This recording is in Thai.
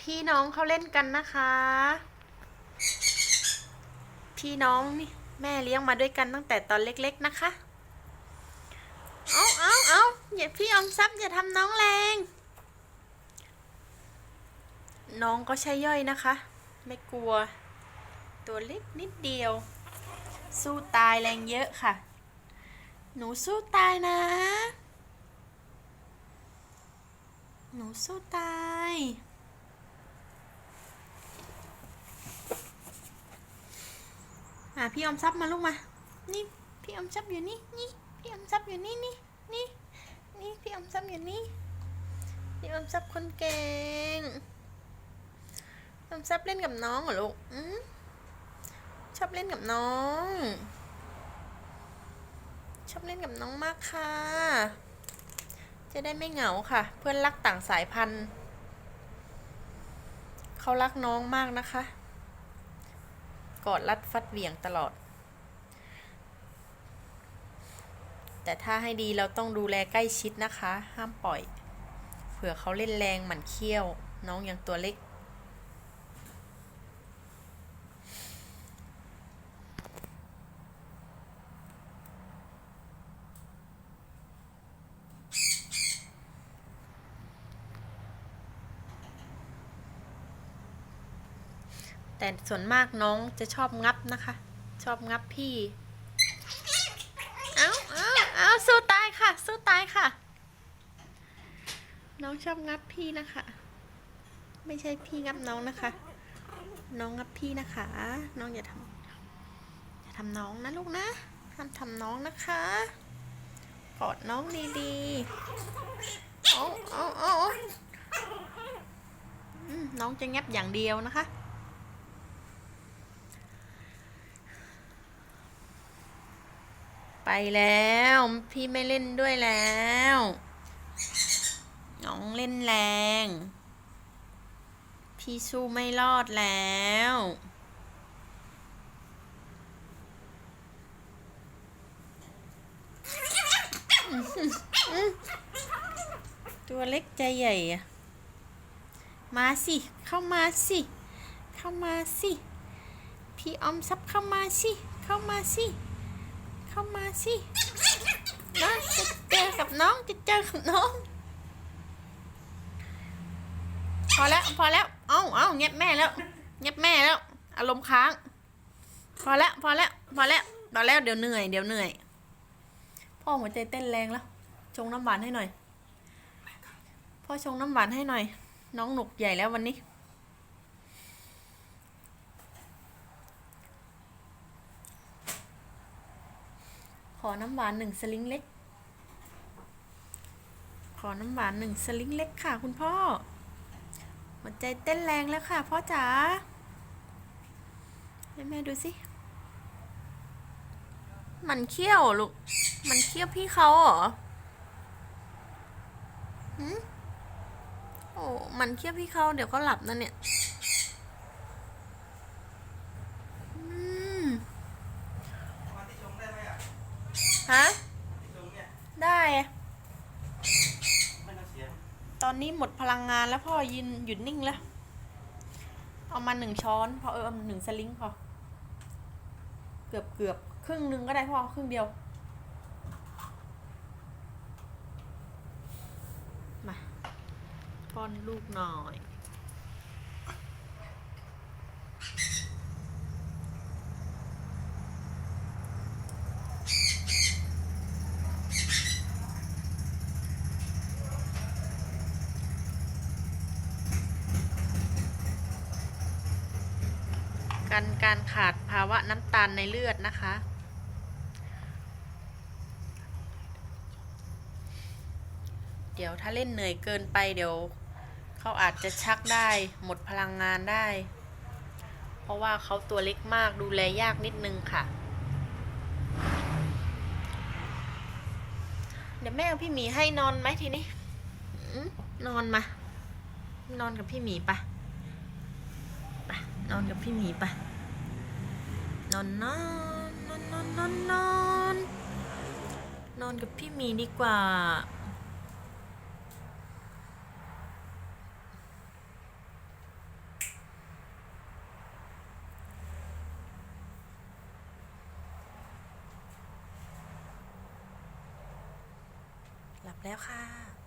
พี่น้องเขาเล่นกันนะคะ พี่น้องนี่แม่เลี้ยงมาด้วยกันตั้งแต่ตอนเล็กๆนะคะ เอาเอาเอาอย่าพี่อมทรัพย์อย่าทำน้องแรง น้องก็ใช่ย่อยนะคะ ไม่กลัว ตัวเล็กนิดเดียว สู้ตายแรงเยอะค่ะ หนูสู้ตายนะ หนูสู้ตาย อะพี่อมทรัพย์มาลูกมา นี่พี่อมทรัพย์อยู่นี่นี่พี่อมทรัพย์อยู่นี่นี่นี่นี่พี่อมทรัพย์อยู่นี่พี่อมทรัพย์คนเก่งอมทรัพย์เล่นกับน้องเหรอลูกอืมชอบเล่นกับน้อง ชอบเล่นกับน้องมากค่ะ จะได้ไม่เหงาค่ะ เพื่อนรักต่างสายพันธุ์ เขารักน้องมากนะคะ กอดรัดฟัดเหวี่ยงตลอด แต่ถ้าให้ดีเราต้องดูแลใกล้ชิดนะคะ ห้ามปล่อย เผื่อเขาเล่นแรงหมั่นเขี้ยว น้องยังตัวเล็ก แต่ส่วนมากน้องจะชอบงับนะคะ ชอบงับพี่ เอาเอาเอาสู้ตายค่ะ สู้ตายค่ะ น้องชอบงับพี่นะคะ ไม่ใช่พี่งับน้องนะคะ น้องงับพี่นะคะ น้องอย่าทำอย่าทำน้องนะลูกนะห้ามทำน้องนะคะกอดน้องดีๆเอาเอาเอาเอาอืมน้องจะงับอย่างเดียวนะคะ ไปแล้ว พี่ไม่เล่นด้วยแล้ว น้องเล่นแรง พี่สู้ไม่รอดแล้วตัวเล็กใจใหญ่อะมาสิ เข้ามาสิ เข้ามาสิ พี่ออมทรัพย์เข้ามาสิ เข้ามาสิ เข้ามาสินะจะเจอกับน้องจะเจอกับน้อง พอแล้วพอแล้ว เอ้าเอ้าเงียบแม่แล้ว เงียบแม่แล้ว อารมณ์ค้าง พอแล้วพอแล้วพอแล้วพอแล้วเดี๋ยวเหนื่อยเดี๋ยวเหนื่อย พ่อหัวใจเต้นแรงแล้ว ชงน้ำหวานให้หน่อย พ่อชงน้ำหวานให้หน่อย น้องหนุกใหญ่แล้ววันนี้ ขอน้ำหวานหนึ่งสลิงเล็ก ขอน้ำหวานหนึ่งสลิงเล็กค่ะ คุณพ่อ หัวใจเต้นแรงแล้วค่ะ พ่อจ๋าให้แม่ดูสิ มันเคี้ยวลูก มันเคี้ยวพี่เขาเหรอหืมโอ้ มันเคี้ยวพี่เขาเดี๋ยวก็หลับนะเนี่ย อืม มาที่ชงได้ไหมอะ ฮะ ที่ชงเนี่ย ได้อะ ไม่ต้องเสียง ตอนนี้หมดพลังงานแล้วพ่อยืนหยุดนิ่งแล้ว เอามาหนึ่งช้อน พอเออเอาหนึ่งสลิงพอ เกือบเกือบครึ่งหนึ่งก็ได้พ่อครึ่งเดียว มาป้อนลูกหน่อย กันการขาดภาวะน้ำตาลในเลือดนะคะ เดี๋ยวถ้าเล่นเหนื่อยเกินไปเดี๋ยวเขาอาจจะชักได้หมดพลังงานได้ เพราะว่าเขาตัวเล็กมากดูแลยากนิดนึงค่ะ เดี๋ยวแม่พี่หมีให้นอนไหมทีนี้นอนมา นอนกับพี่หมีปะไป นอนกับพี่หมีปะนอนนอนนอนนอนนอนนอนนอนกับพี่หมีดีกว่า หลับแล้วค่ะ